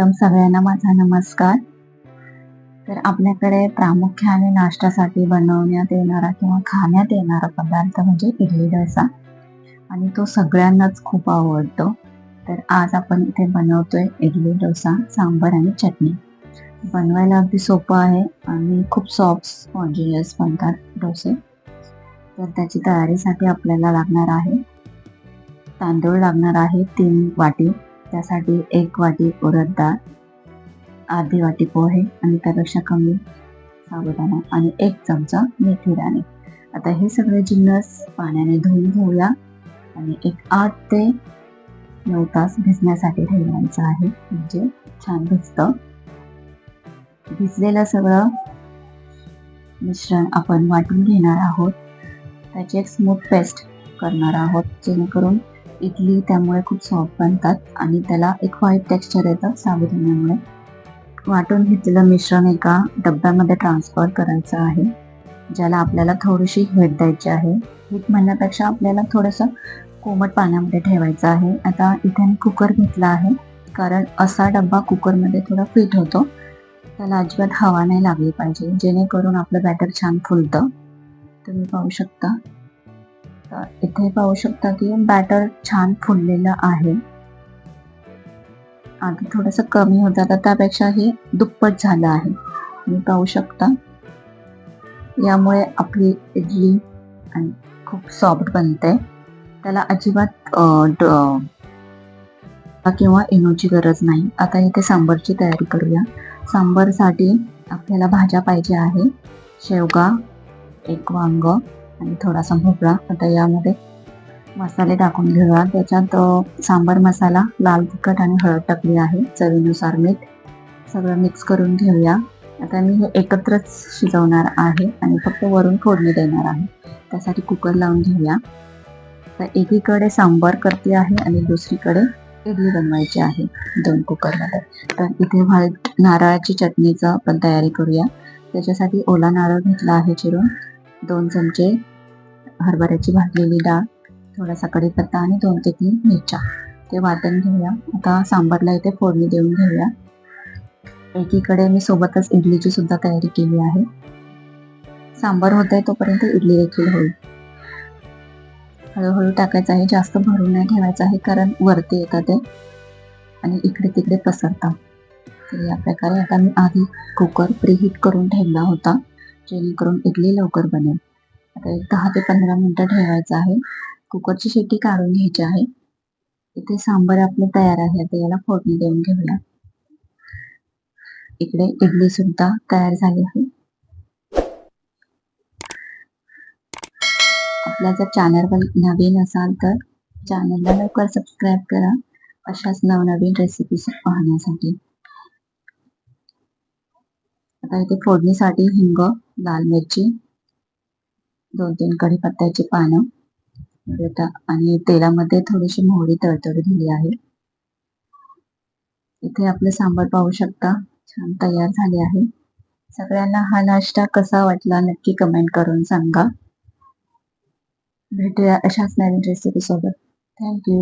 प्रथम सगळ्यांना माझा नमस्कार. तर आपल्याकडे प्रामुख्याने नाश्त्यासाठी बनवण्यात येणारा किंवा खाण्यात येणारा पदार्थ म्हणजे इडली डोसा. आणि तो सगळ्यांनाच खूप आवडतो. तर आज आपण इथे बनवतोय इडली डोसा सांबर आणि चटणी. बनवायला अगदी सोपं आहे आणि खूप सॉफ्ट स्पॉन्जिनियस बनतात डोसे. तर त्याची तयारीसाठी आपल्याला लागणार आहे तांदूळ लागणार आहे तीन वाटी. त्यासाठी एक वाटी उडद डाळ अर्धी वाटी पोहे आणि त्यापेक्षा कमी साबुदाणा आणि एक चमचा मेथी दाणे आता हे सगळे जिन्नस पाण्याने धुवून घेऊया आणि एक आठ ते नऊ तास भिजण्यासाठी ठेवायचं आहे. म्हणजे छान भिजतं. भिजलेलं सगळं मिश्रण आपण वाटून घेणार आहोत. त्याची एक स्मूथ पेस्ट करणार आहोत जेणेकरून इडली त्यामुळे खूप सॉफ्ट बनतात आणि त्याला एक व्हाईट टेक्स्चर येतं साबुदाण्यामुळे. वाटून घेतलेलं मिश्रण एका डब्यामध्ये ट्रान्सफर करायचं आहे ज्याला आपल्याला थोडीशी हीट द्यायची आहे. हीट म्हणण्यापेक्षा आपल्याला थोडंसं कोमट पाण्यामध्ये ठेवायचं आहे. आता इथे मी कुकर घेतला आहे कारण असा डब्बा कुकरमध्ये थोडा फिट होतो. त्याला अजिबात हवा नाही लागली पाहिजे जेणेकरून आपलं बॅटर छान फुलतं. तुम्ही पाहू शकता. इथे पाहू शकता की बॅटर छान फुललेलं आहे. आधी थोडंसं कमी होतं तर त्यापेक्षा हे दुप्पट झालं आहे. तुम्ही पाहू शकता. यामुळे आपली इडली आणि खूप सॉफ्ट बनते. त्याला अजिबात ड- किंवा इनोची गरज नाही. आता इथे सांबरची तयारी करूया. सांबरसाठी आपल्याला भाज्या पाहिजे आहे. शेवगा एक वांग आणि थोडासा भोपळा. आता यामध्ये मसाले टाकून घेऊया. त्याच्यात सांबार मसाला लाल तिखट आणि हळद टाकली आहे. चवीनुसार मीठ सगळं मिक्स करून घेऊया. आता मी हे एकत्रच शिजवणार आहे आणि फक्त वरून फोडणी देणार आहे. त्यासाठी कुकर लावून घेऊया. तर एकीकडे सांबार करते आहे आणि दुसरीकडे इडली बनवायची आहे दोन कुकरमध्ये. तर इथे व्हाईट नारळाची चटणीचं आपण तयारी करूया. त्याच्यासाठी ओला नारळ घेतला आहे चिरून. दोन चमचे हरभऱ्याची भाजलेली डाळ थोडासा कढीपत्ता आणि दोन ते तीन मिरच्या. ते वाटण घेऊया. आता सांबारला इथे फोडणी देऊन घेऊया. एकीकडे मी सोबतच इडलीची सुद्धा तयारी केली आहे. सांबार होत आहे तोपर्यंत इडली देखील होईल. हळूहळू टाकायचं आहे जास्त भरून नाही ठेवायचं आहे कारण वरती येतात ते. आणि इकडे तिकडे पसरतात तर या प्रकारे आता मी आधी कुकर प्रीहीट करून ठेवला होता जेणेकरून इडली लवकर बनेल. आता एक दहा ते पंधरा मिनिटं ठेवायचं आहे. कुकरची शिट्टी काढून घ्यायची आहे. इथे सांबार आपले तयार आहे. आता याला फोडणी देऊन घेऊया. इकडे इडली सुद्धा तयार झाली आहे. आपल्या जर चॅनलवर नवीन असाल तर चॅनलला लवकर सबस्क्राईब करा. अशाच नवनवीन रेसिपीज पाहण्यासाठी. आता इथे फोडणीसाठी हिंग लाल मिरची दोन तीन कढीपत्त्याची पानं. आणि तेलामध्ये थोडीशी मोहरी तळतळलेली आहे. इथे आपलं सांबार पाहू शकता. छान तयार झाले आहे. सगळ्यांना हा नाश्ता कसा वाटला नक्की कमेंट करून सांगा. भेटूया अशाच नवीन रेसिपी सोबत. थँक्यू